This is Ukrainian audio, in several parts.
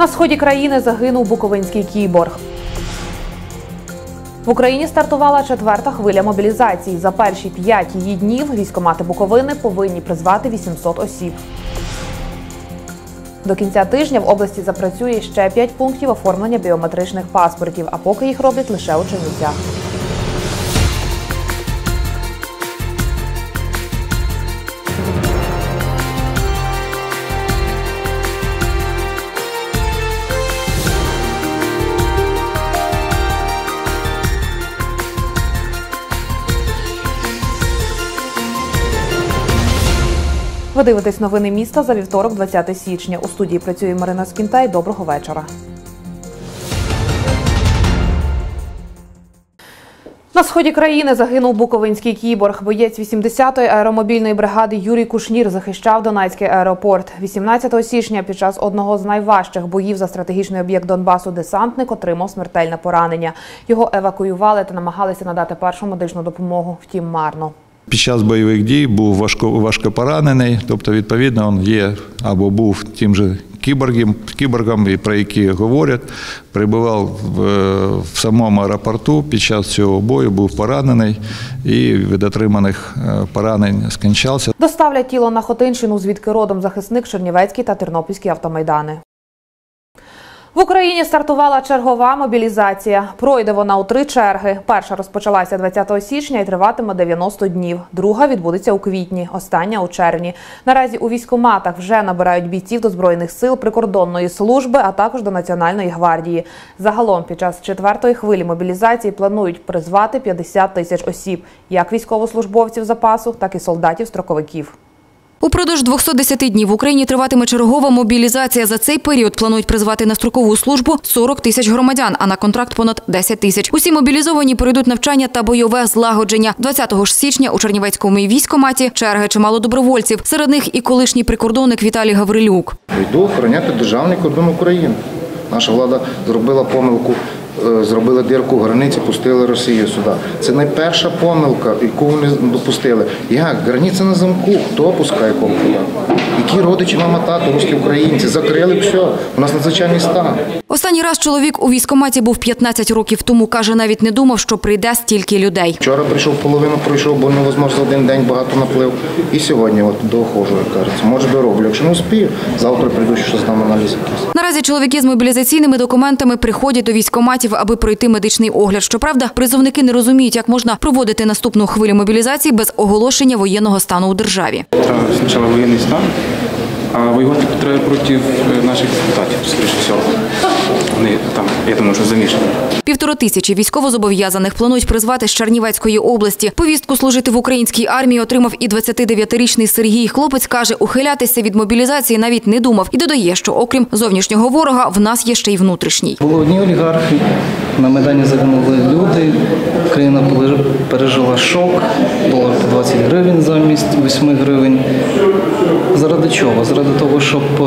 На сході країни загинув буковинський кіборг. В Україні стартувала четверта хвиля мобілізації. За перші п'ять її днів військомати Буковини повинні призвати 800 осіб. До кінця тижня в області запрацює ще п'ять пунктів оформлення біометричних паспортів, а поки їх роблять лише у Чернівцях. Ви дивитесь новини міста за вівторок, 20 січня. У студії працює Марина Скінтай. Доброго вечора. На сході країни загинув буковинський кіборг. Боєць 80-ї аеромобільної бригади Юрій Кушнір захищав Донецький аеропорт. 18 січня під час одного з найважчих боїв за стратегічний об'єкт Донбасу десантник отримав смертельне поранення. Його евакуювали та намагалися надати першу медичну допомогу. Втім, марно. Під час бойових дій був важко, важко поранений, тобто, відповідно, він є або був тим же кіборгом, кіборгом, і про які говорять. Прибував в, в самому аеропорту під час цього бою, був поранений і від отриманих е, поранень скінчався. Доставлять тіло на Хотинщину, звідки родом захисник Чернівецький та Тернопільський автомайдани. В Україні стартувала чергова мобілізація. Пройде вона у три черги. Перша розпочалася 20 січня і триватиме 90 днів. Друга відбудеться у квітні, остання у червні. Наразі у військоматах вже набирають бійців до збройних сил прикордонної служби, а також до Національної гвардії. Загалом під час четвертої хвилі мобілізації планують призвати 50 тисяч осіб, як військовослужбовців запасу, так і солдатів-строковиків. Упродовж 210 днів в Україні триватиме чергова мобілізація. За цей період планують призвати на строкову службу 40 тисяч громадян, а на контракт понад 10 тисяч. Усі мобілізовані пройдуть навчання та бойове злагодження. 20 ж січня у Чернівецькому військоматі черги чимало добровольців. Серед них і колишній прикордонник Віталій Гаврилюк. Йду охороняти державний кордон України. Наша влада зробила помилку, зробили дирку в границі, пустили Росію сюди. Це найперша помилка, яку вони допустили. Як? Границя на замку, хто пускає кому? Які родичі, мама, тато, русські українці, закрили все. У нас надзвичайний стан. Останній раз чоловік у військкоматі був 15 років тому. каже, навіть не думав, що прийде стільки людей. Вчора прийшов половину, пройшов, бо невозможно за один день багато наплив. І сьогодні от доходжу, як кажеться. Може дороблю. Якщо не успію, завтра прийду, що здам аналіз якийсь. Наразі чоловіки з мобілізаційними документами приходять до військкоматів, аби пройти медичний огляд. Щоправда, призовники не розуміють, як можна проводити наступну хвилю мобілізації без оголошення воєнного стану у державі. Треба спочатку воєнний стан, а воювати треба проти е, наших депутатів, скоріше всього. Вони там, я думаю, що замішані. Півтора тисячі військовозобов'язаних планують призвати з Чернівецької області. Повістку служити в українській армії отримав і 29-річний Сергій. Хлопець каже, ухилятися від мобілізації навіть не думав і додає, що окрім зовнішнього ворога, в нас є ще й внутрішній. Були одні олігархи, на Майдані загинули люди, країна пере- пережила шок, долар по 20 гривень замість 8 гривень. Заради чого? Заради того, щоб е,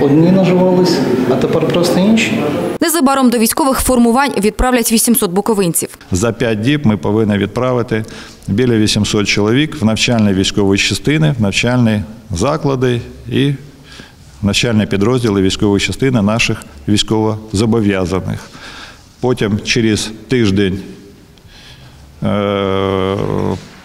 одні наживались, а тепер просто інші. Незабаром до військових формувань відправлять 800 буковинців. За п'ять діб ми повинні відправити біля 800 чоловік в навчальні військові частини, в навчальні заклади і навчальні підрозділи військової частини наших військовозобов'язаних. Потім через тиждень е,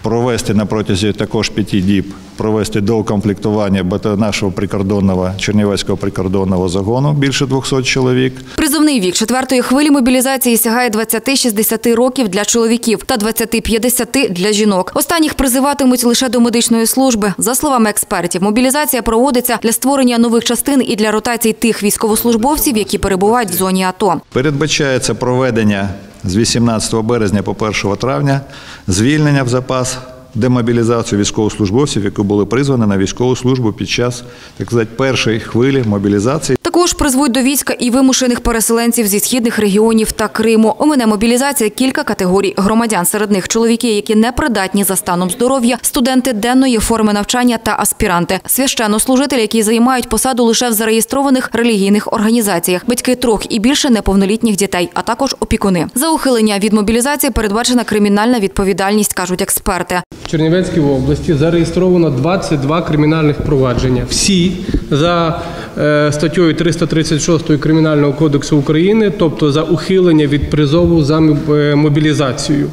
провести на протязі також п'яти діб провести доукомплектування нашого прикордонного Чернівецького прикордонного загону більше 200 чоловік. Призовний вік четвертої хвилі мобілізації сягає 20-60 років для чоловіків та 20-50 для жінок. Останніх призиватимуть лише до медичної служби. За словами експертів, мобілізація проводиться для створення нових частин і для ротації тих військовослужбовців, які перебувають в зоні АТО. Передбачається проведення з 18 березня по 1 травня звільнення в запас демобілізацію військовослужбовців, які були призвані на військову службу під час так сказати, першої хвилі мобілізації. Також призвуть до війська і вимушених переселенців зі східних регіонів та Криму. Омине мобілізація кілька категорій громадян. Серед них чоловіки, які не придатні за станом здоров'я, студенти денної форми навчання та аспіранти, священнослужителі, які займають посаду лише в зареєстрованих релігійних організаціях, батьки трьох і більше неповнолітніх дітей, а також опікуни. За ухилення від мобілізації передбачена кримінальна відповідальність, кажуть експерти. Чернівецькій області зареєстровано 22 кримінальних провадження. Всі за е, статтею 336 Кримінального кодексу України, тобто за ухилення від призову за е, мобілізацію.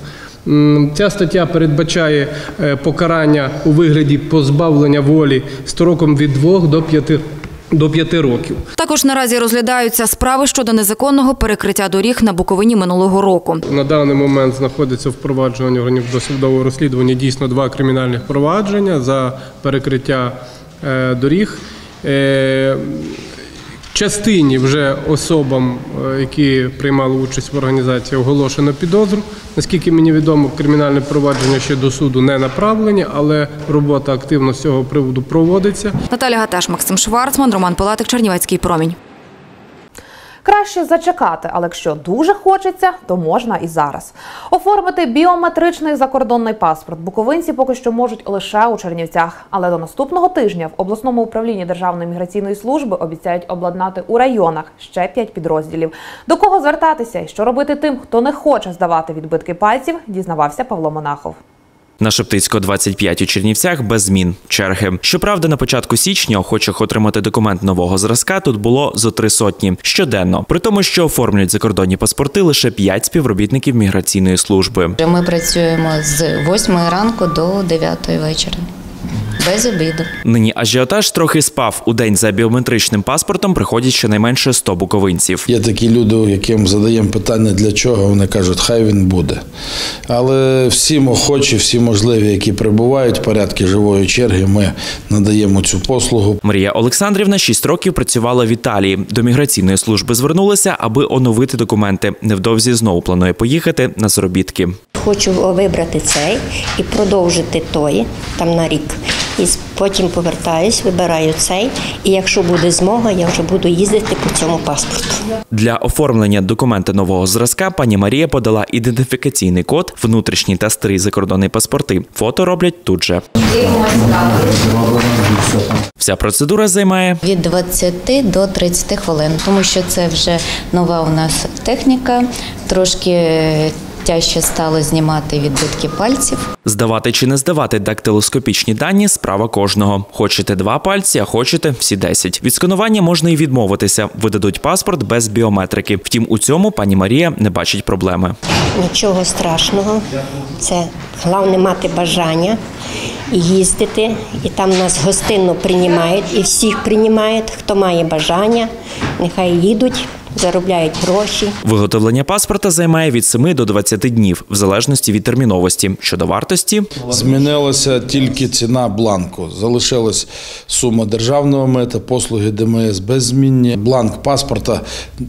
Ця стаття передбачає е, покарання у вигляді позбавлення волі строком від 2 до 5, до п'яти років. Також наразі розглядаються справи щодо незаконного перекриття доріг на Буковині минулого року. На даний момент знаходиться впроваджування органів досудового розслідування дійсно два кримінальних провадження за перекриття е, доріг. Частині вже особам, е, які приймали участь в організації, оголошено підозру. Наскільки мені відомо, кримінальне провадження ще до суду не направлені, але робота активно з цього приводу проводиться. Наталя Гаташ, Максим Шварцман, Роман Палатик, Чернівецький промінь. Краще зачекати, але якщо дуже хочеться, то можна і зараз. Оформити біометричний закордонний паспорт буковинці поки що можуть лише у Чернівцях. Але до наступного тижня в обласному управлінні Державної міграційної служби обіцяють обладнати у районах ще п'ять підрозділів. До кого звертатися і що робити тим, хто не хоче здавати відбитки пальців, дізнавався Павло Монахов. На Шептицького 25 у Чернівцях без змін черги. Щоправда, на початку січня охочих отримати документ нового зразка тут було зо три сотні щоденно. При тому, що оформлюють закордонні паспорти лише п'ять співробітників міграційної служби. Ми працюємо з 8 ранку до 9 вечора. Без обіду. Нині ажіотаж трохи спав. У день за біометричним паспортом приходять щонайменше 100 буковинців. Є такі люди, яким задаємо питання для чого, вони кажуть, хай він буде. Але всім охочі, всі можливі, які прибувають порядки живої черги, ми надаємо цю послугу. Марія Олександрівна 6 років працювала в Італії. До міграційної служби звернулася, аби оновити документи. Невдовзі знову планує поїхати на заробітки. Хочу вибрати цей і продовжити той там на рік. І потім повертаюсь, вибираю цей. І якщо буде змога, я вже буду їздити по цьому паспорту. Для оформлення документа нового зразка пані Марія подала ідентифікаційний код, внутрішній та старий закордонний паспорти. Фото роблять тут же. Вся процедура займає Від 20 до 30 хвилин, тому що це вже нова у нас техніка. Трошки тяжче стало знімати відбитки пальців. здавати чи не здавати дактилоскопічні дані справа кожного. Хочете два пальці, а хочете всі 10. Від сканування можна і відмовитися. Видадуть паспорт без біометрики. Втім, у цьому пані Марія не бачить проблеми. Нічого страшного. Це головне мати бажання їздити. І там нас гостинно приймають, і всіх приймають, хто має бажання, нехай їдуть, заробляють гроші. Виготовлення паспорта займає від 7 до 20 днів, в залежності від терміновості. Щодо вартості, Змінилася тільки ціна бланку. Залишилась сума державного мита, послуги ДМС беззмінні. Бланк паспорта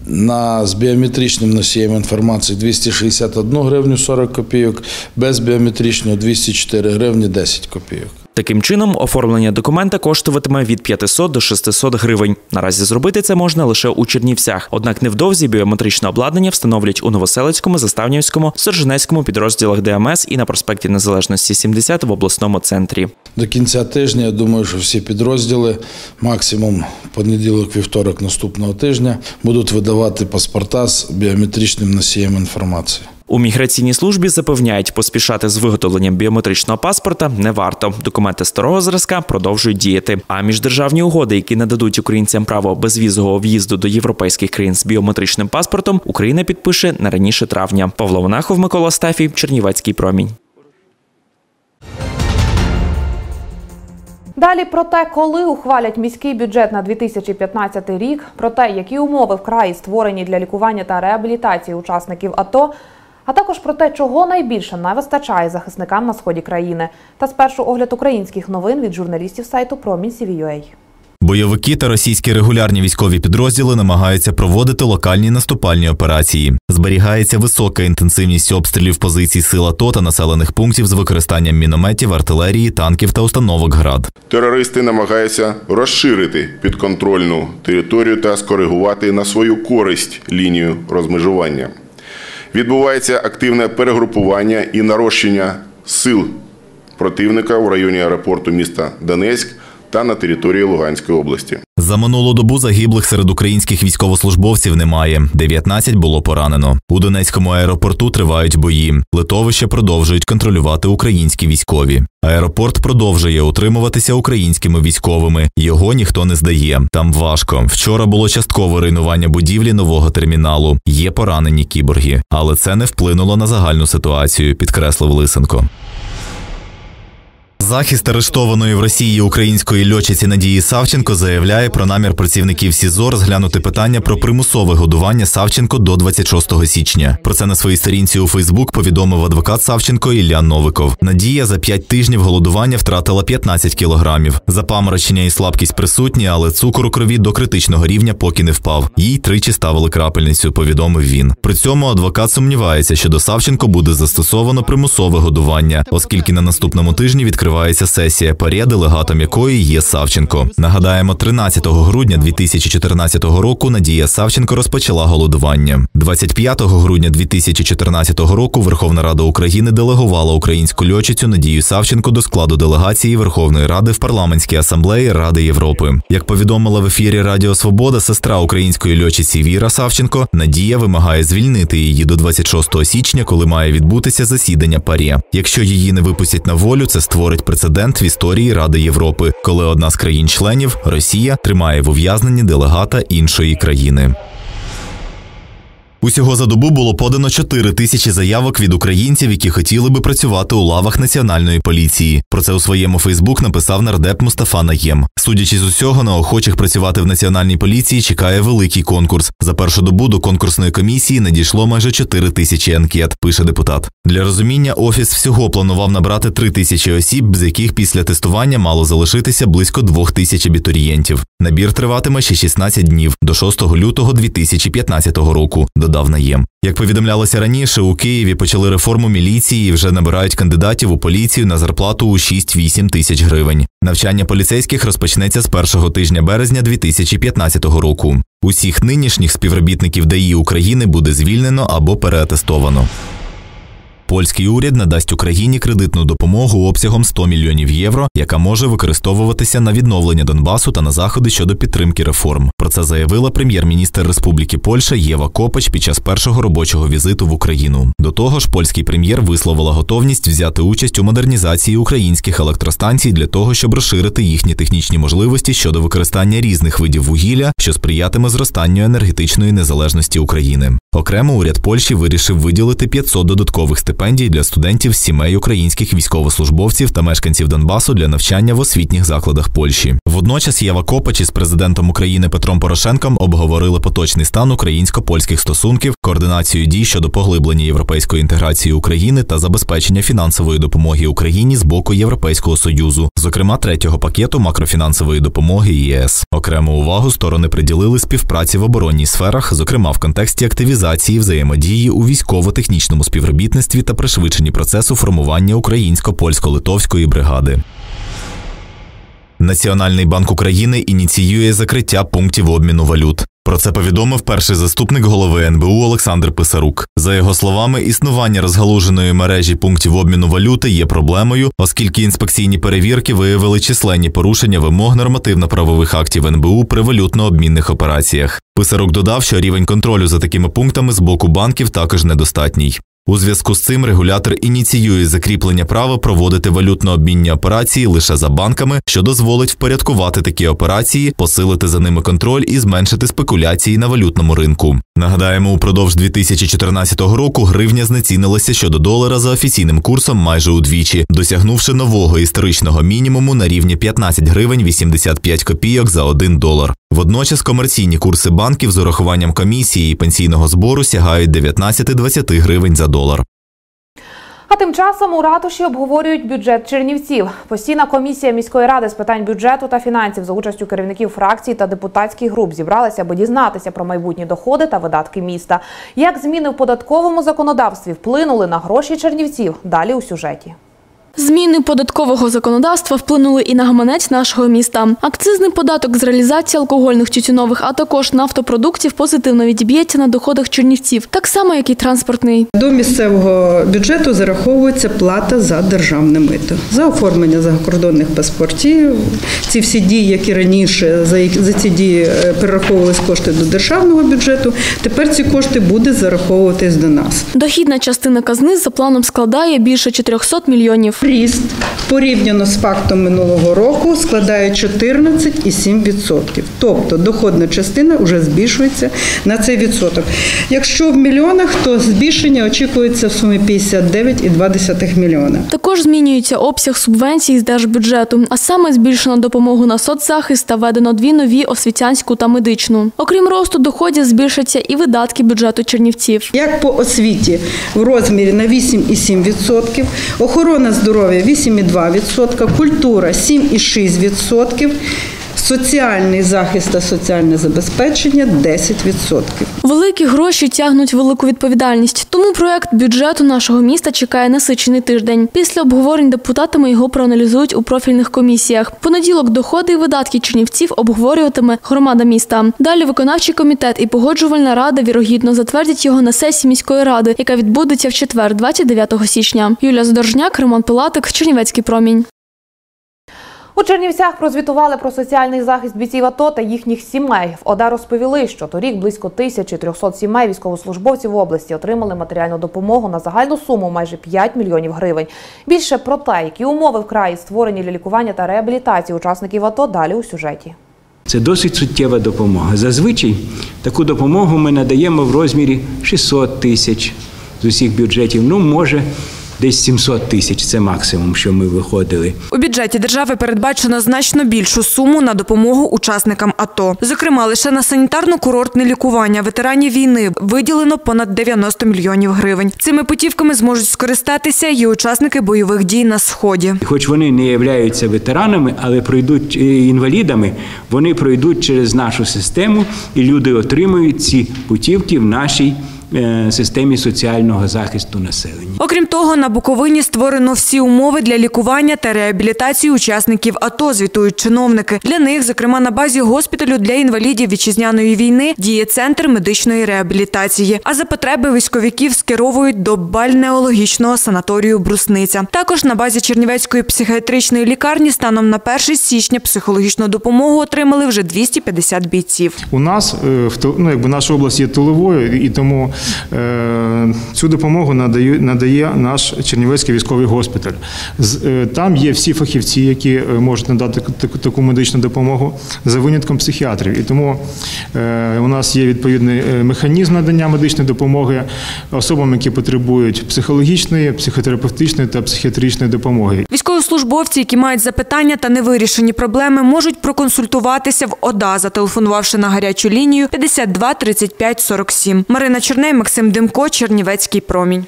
на з біометричним носієм інформації 261 гривню 40 копійок, без біометричного 204 гривні 10 копійок. Таким чином оформлення документа коштуватиме від 500 до 600 гривень. Наразі зробити це можна лише у Чернівцях. Однак невдовзі біометричне обладнання встановлять у Новоселицькому, Заставнівському, Сержинецькому підрозділах ДМС і на проспекті Незалежності 70 в обласному центрі. До кінця тижня я думаю, що всі підрозділи, максимум понеділок, вівторок наступного тижня, будуть видавати паспорта з біометричним носієм інформації. У міграційній службі запевняють, поспішати з виготовленням біометричного паспорта не варто. Документи старого зразка продовжують діяти. А міждержавні угоди, які нададуть українцям право безвізового в'їзду до європейських країн з біометричним паспортом, Україна підпише не раніше травня. Павло Монахов, Микола Стафій, Чернівецький промінь. Далі про те, коли ухвалять міський бюджет на 2015 рік, про те, які умови в краї створені для лікування та реабілітації учасників АТО, а також про те, чого найбільше не вистачає захисникам на сході країни. Та спершу огляд українських новин від журналістів сайту Промінь Бойовики та російські регулярні військові підрозділи намагаються проводити локальні наступальні операції. Зберігається висока інтенсивність обстрілів позицій сил АТО та населених пунктів з використанням мінометів, артилерії, танків та установок ГРАД. Терористи намагаються розширити підконтрольну територію та скоригувати на свою користь лінію розмежування. Відбувається активне перегрупування і нарощення сил противника в районі аеропорту міста Донецьк та на території Луганської області. За минулу добу загиблих серед українських військовослужбовців немає. 19 було поранено. У Донецькому аеропорту тривають бої. Литовище продовжують контролювати українські військові. Аеропорт продовжує утримуватися українськими військовими. Його ніхто не здає. Там важко. Вчора було часткове руйнування будівлі нового терміналу. Є поранені кіборги, але це не вплинуло на загальну ситуацію, підкреслив Лисенко. Захист арештованої в Росії української льотчиці Надії Савченко заявляє про намір працівників СІЗО розглянути питання про примусове годування Савченко до 26 січня. Про це на своїй сторінці у Фейсбук повідомив адвокат Савченко Ілля Новиков. Надія за 5 тижнів голодування втратила 15 кілограмів. Запаморочення і слабкість присутні, але цукор у крові до критичного рівня поки не впав. Їй тричі ставили крапельницю. Повідомив він. При цьому адвокат сумнівається, що до Савченко буде застосовано примусове годування, оскільки на наступному тижні відкривається сесія ПАРЄ, делегатом якої є Савченко. Нагадаємо, 13 грудня 2014 року Надія Савченко розпочала голодування. 25 грудня 2014 року Верховна Рада України делегувала українську льотчицю Надію Савченко до складу делегації Верховної Ради в парламентській асамблеї Ради Європи. Як повідомила в ефірі Радіо Свобода, сестра української льотчиці Віра Савченко, Надія вимагає звільнити її до 26 січня, коли має відбутися засідання ПАРЄ. Якщо її не випустять на волю, це створить прецедент в історії Ради Європи, коли одна з країн-членів Росія тримає в ув'язненні делегата іншої країни. Усього за добу було подано 4 тисячі заявок від українців, які хотіли би працювати у лавах національної поліції. Про це у своєму Фейсбук написав нардеп Мустафа Наєм. Судячи з усього, на охочих працювати в національній поліції чекає великий конкурс. За першу добу до конкурсної комісії надійшло майже 4 тисячі анкет. Пише депутат. Для розуміння офіс всього планував набрати 3 тисячі осіб, з яких після тестування мало залишитися близько 2 тисяч абітурієнтів. Набір триватиме ще 16 днів до 6 лютого 2015 року. Додав наєм. Як повідомлялося раніше, у Києві почали реформу міліції і вже набирають кандидатів у поліцію на зарплату у 6-8 тисяч гривень. Навчання поліцейських розпочнеться з першого тижня березня 2015 року. Усіх нинішніх співробітників ДАІ України буде звільнено або переатестовано. Польський уряд надасть Україні кредитну допомогу обсягом 100 мільйонів євро, яка може використовуватися на відновлення Донбасу та на заходи щодо підтримки реформ. Про це заявила прем'єр-міністр Республіки Польща Єва Копач під час першого робочого візиту в Україну. До того ж, польський прем'єр висловила готовність взяти участь у модернізації українських електростанцій для того, щоб розширити їхні технічні можливості щодо використання різних видів вугілля, що сприятиме зростанню енергетичної незалежності України. Окремо уряд Польщі вирішив виділити 500 додаткових стипендій для студентів сімей українських військовослужбовців та мешканців Донбасу для навчання в освітніх закладах Польщі. Водночас Єва Копач із президентом України Петром Порошенком обговорили поточний стан українсько-польських стосунків, координацію дій щодо поглиблення європейської інтеграції України та забезпечення фінансової допомоги Україні з боку Європейського союзу, зокрема третього пакету макрофінансової допомоги ЄС. Окрему увагу сторони приділили співпраці в оборонній сферах, зокрема в контексті активізації взаємодії у військово-технічному співробітництві та пришвидшенні процесу формування українсько-польсько-литовської бригади. Національний банк України ініціює закриття пунктів обміну валют. Про це повідомив перший заступник голови НБУ Олександр Писарук. За його словами, існування розгалуженої мережі пунктів обміну валюти є проблемою, оскільки інспекційні перевірки виявили численні порушення вимог нормативно-правових актів НБУ при валютно-обмінних операціях. Писарук додав, що рівень контролю за такими пунктами з боку банків також недостатній. У зв'язку з цим регулятор ініціює закріплення права проводити валютно-обмінні операції лише за банками, що дозволить впорядкувати такі операції, посилити за ними контроль і зменшити спекуляції на валютному ринку. Нагадаємо, упродовж 2014 року гривня знецінилася щодо долара за офіційним курсом майже удвічі, досягнувши нового історичного мінімуму на рівні 15 гривень 85 копійок за 1 долар. Водночас комерційні курси банків з урахуванням комісії і пенсійного збору сягають 19-20 гривень за долар. А тим часом у ратуші обговорюють бюджет Чернівців. Постійна комісія міської ради з питань бюджету та фінансів за участю керівників фракцій та депутатських груп зібралася, аби дізнатися про майбутні доходи та видатки міста. Як зміни в податковому законодавстві вплинули на гроші чернівців? Далі у сюжеті. Зміни податкового законодавства вплинули і на гаманець нашого міста. Акцизний податок з реалізації алкогольних тютюнових, а також нафтопродуктів позитивно відіб'ється на доходах чернівців, так само як і транспортний. До місцевого бюджету зараховується плата за державне мито за оформлення закордонних паспортів. Ці всі дії, які раніше за, ці дії е, перераховувались кошти до державного бюджету. Тепер ці кошти будуть зараховуватись до нас. Дохідна частина казни за планом складає більше 400 мільйонів. Ріст порівняно з фактом минулого року складає 14,7%. Тобто доходна частина вже збільшується на цей відсоток. Якщо в мільйонах, то збільшення очікується в сумі 59,2 мільйона. Також змінюється обсяг субвенцій з держбюджету, а саме збільшено допомогу на соцзахист та введено дві нові освітянську та медичну. Окрім росту доходів, збільшаться і видатки бюджету Чернівців. Як по освіті в розмірі на 8,7%, охорона здоров'я 8,2%, культура 7,6%, соціальний захист та соціальне забезпечення 10%. Великі гроші тягнуть велику відповідальність. Тому проект бюджету нашого міста чекає насичений тиждень. Після обговорень депутатами його проаналізують у профільних комісіях. Понеділок доходи і видатки чернівців обговорюватиме громада міста. Далі виконавчий комітет і погоджувальна рада вірогідно затвердять його на сесії міської ради, яка відбудеться в четвер, 29 січня. Юлія Задоржняк, Роман Пилатик, Чернівецький промінь. У Чернівцях прозвітували про соціальний захист бійців АТО та їхніх сімей. В ОДА розповіли, що торік близько 1300 сімей військовослужбовців в області отримали матеріальну допомогу на загальну суму майже 5 мільйонів гривень. Більше про те, які умови в краї створені для лікування та реабілітації учасників АТО, далі у сюжеті. Це досить суттєва допомога. Зазвичай таку допомогу ми надаємо в розмірі 600 тисяч з усіх бюджетів. Ну, може, десь 700 тисяч це максимум, що ми виходили. У бюджеті держави передбачено значно більшу суму на допомогу учасникам АТО. Зокрема, лише на санітарно-курортне лікування ветеранів війни виділено понад 90 мільйонів гривень. Цими путівками зможуть скористатися і учасники бойових дій на сході. Хоч вони не являються ветеранами, але пройдуть е, інвалідами, вони пройдуть через нашу систему, і люди отримують ці путівки в нашій системі соціального захисту населення. Окрім того, на Буковині створено всі умови для лікування та реабілітації учасників АТО, звітують чиновники. Для них, зокрема, на базі госпіталю для інвалідів вітчизняної війни, діє центр медичної реабілітації. А за потреби військовиків скеровують до бальнеологічного санаторію Брусниця. Також на базі Чернівецької психіатричної лікарні станом на 1 січня психологічну допомогу отримали вже 250 бійців. У нас е, ну, якби наша область є тиловою, і тому е, цю допомогу надає, надає наш Чернівецький військовий госпіталь. Е, там є всі фахівці, які е, можуть надати таку, медичну допомогу за винятком психіатрів. І тому е, у нас є відповідний е, механізм надання медичної допомоги особам, які потребують психологічної, психотерапевтичної та психіатричної допомоги. Військовослужбовці, які мають запитання та невирішені проблеми, можуть проконсультуватися в ОДА, зателефонувавши на гарячу лінію 52 35 47. Марина Черней, Максим Димко, Чернівецький промінь.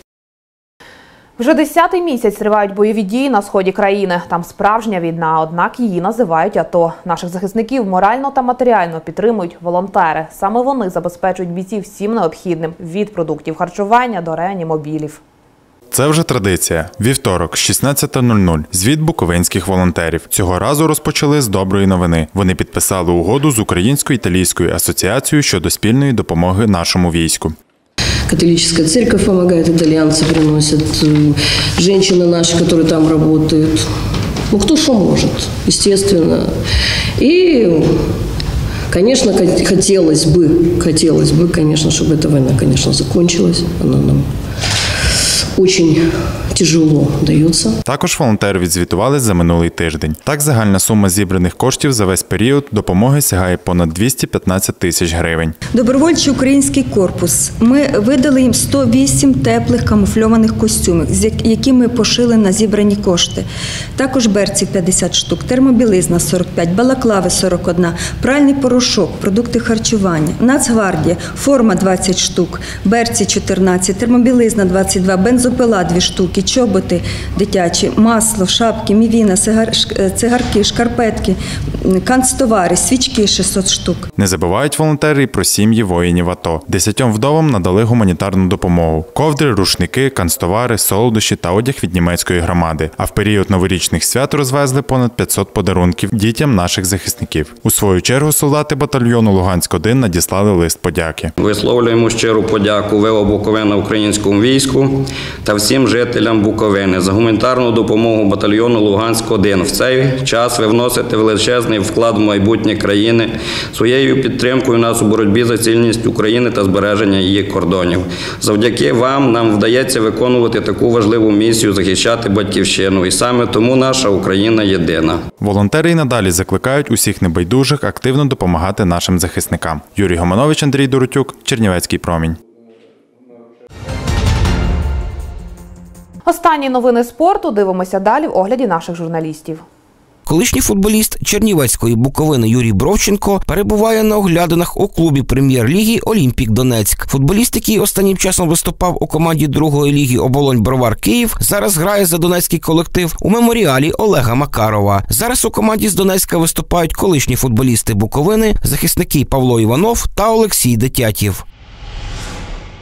Вже десятий місяць тривають бойові дії на сході країни. Там справжня війна, однак її називають АТО. Наших захисників морально та матеріально підтримують волонтери. Саме вони забезпечують бійців всім необхідним від продуктів харчування до реанімобілів. Це вже традиція. Вівторок, 16.00. Звіт буковинських волонтерів. Цього разу розпочали з доброї новини. Вони підписали угоду з Українсько-італійською асоціацією щодо спільної допомоги нашому війську. Католическая церковь помогает, итальянцы приносят, э, женщины наши, которые там работают. Ну, кто что может, естественно. И, конечно, хот- хотелось бы, хотелось бы, конечно, чтобы эта война, конечно, закончилась. Она нам очень тяжело дается. Також волонтери відзвітували за минулий тиждень. Так, загальна сума зібраних коштів за весь період допомоги сягає понад 215 тисяч гривень. Добровольчий український корпус. Ми видали їм 108 теплих камуфльованих костюмів, які ми пошили на зібрані кошти. Також берці 50 штук, термобілизна 45, балаклави 41, пральний порошок, продукти харчування, Нацгвардія, форма 20 штук, берці 14, термобілизна 22, бензопила 2 штуки, чоботи дитячі, масло, шапки, мівіна, е, цигарки, шкарпетки, канцтовари, свічки 600 штук. Не забувають волонтери і про сім'ї воїнів АТО. Десятьом вдовам надали гуманітарну допомогу: ковдри, рушники, канцтовари, солодощі та одяг від німецької громади. А в період новорічних свят розвезли понад 500 подарунків дітям наших захисників. У свою чергу солдати батальйону Луганськ 1 надіслали лист подяки. Висловлюємо щиру подяку ВО Буковина українському війську та всім жителям Буковини за гуманітарну допомогу батальйону Луганськ 1 В цей час ви вносите величезний вклад в майбутнє країни своєю підтримкою нас у боротьбі за цільність України та збереження її кордонів. Завдяки вам нам вдається виконувати таку важливу місію захищати батьківщину, і саме тому наша Україна єдина. Волонтери й надалі закликають усіх небайдужих активно допомагати нашим захисникам. Юрій Гоманович, Андрій Доротюк, Чернівецький промінь. Останні новини спорту дивимося далі в огляді наших журналістів. Колишній футболіст Чернівецької Буковини Юрій Бровченко перебуває на оглядинах у клубі прем'єр-ліги Олімпік Донецьк. Футболіст, який останнім часом виступав у команді другої ліги Оболонь Бровар Київ, зараз грає за донецький колектив у меморіалі Олега Макарова. Зараз у команді з Донецька виступають колишні футболісти Буковини, захисники Павло Іванов та Олексій Детятів.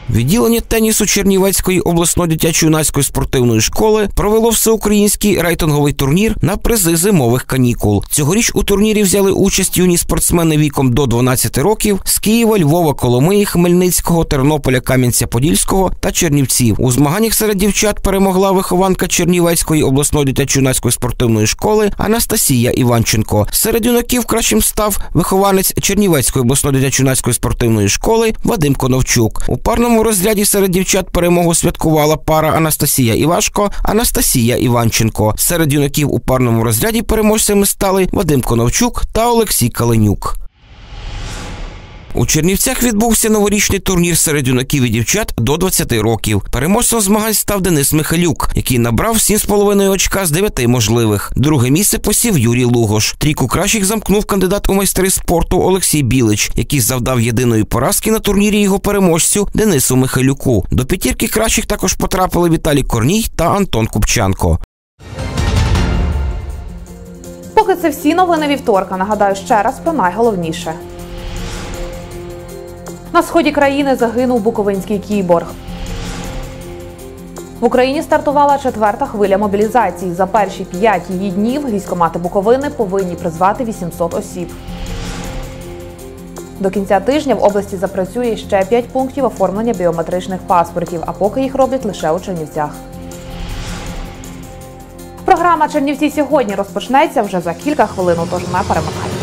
Відділення тенісу Чернівецької обласної дитячо-юнацької спортивної школи провело всеукраїнський рейтинговий турнір на призи зимових канікул. Цьогоріч у турнірі взяли участь юні спортсмени віком до 12 років з Києва, Львова, Коломиї, Хмельницького, Тернополя, Кам'янця-Подільського та Чернівців. У змаганнях серед дівчат перемогла вихованка Чернівецької обласної дитячо-юнацької спортивної школи Анастасія Іванченко. Серед юнаків кращим став вихованець Чернівецької обласної дитячо-юнацької спортивної школи Вадим Коновчук. У парному розряді серед дівчат перемогу святкувала пара Анастасія Івашко, Анастасія Іванченко. Серед юнаків у парному розряді переможцями стали Вадим Коновчук та Олексій Каленюк. У Чернівцях відбувся новорічний турнір серед юнаків і дівчат до 20 років. Переможцем змагань став Денис Михайлюк, який набрав 7,5 очка з 9 можливих. Друге місце посів Юрій Лугош. Трійку кращих замкнув кандидат у майстри спорту Олексій Білич, який завдав єдиної поразки на турнірі його переможцю Денису Михайлюку. До п'ятірки кращих також потрапили Віталій Корній та Антон Купчанко. Поки це всі новини вівторка. Нагадаю ще раз про найголовніше. На сході країни загинув буковинський кіборг. В Україні стартувала четверта хвиля мобілізації. За перші п'ять її днів військомати Буковини повинні призвати 800 осіб. До кінця тижня в області запрацює ще 5 пунктів оформлення біометричних паспортів, а поки їх роблять лише у Чернівцях. Програма Чернівці сьогодні розпочнеться вже за кілька хвилин, тож не перемагайте.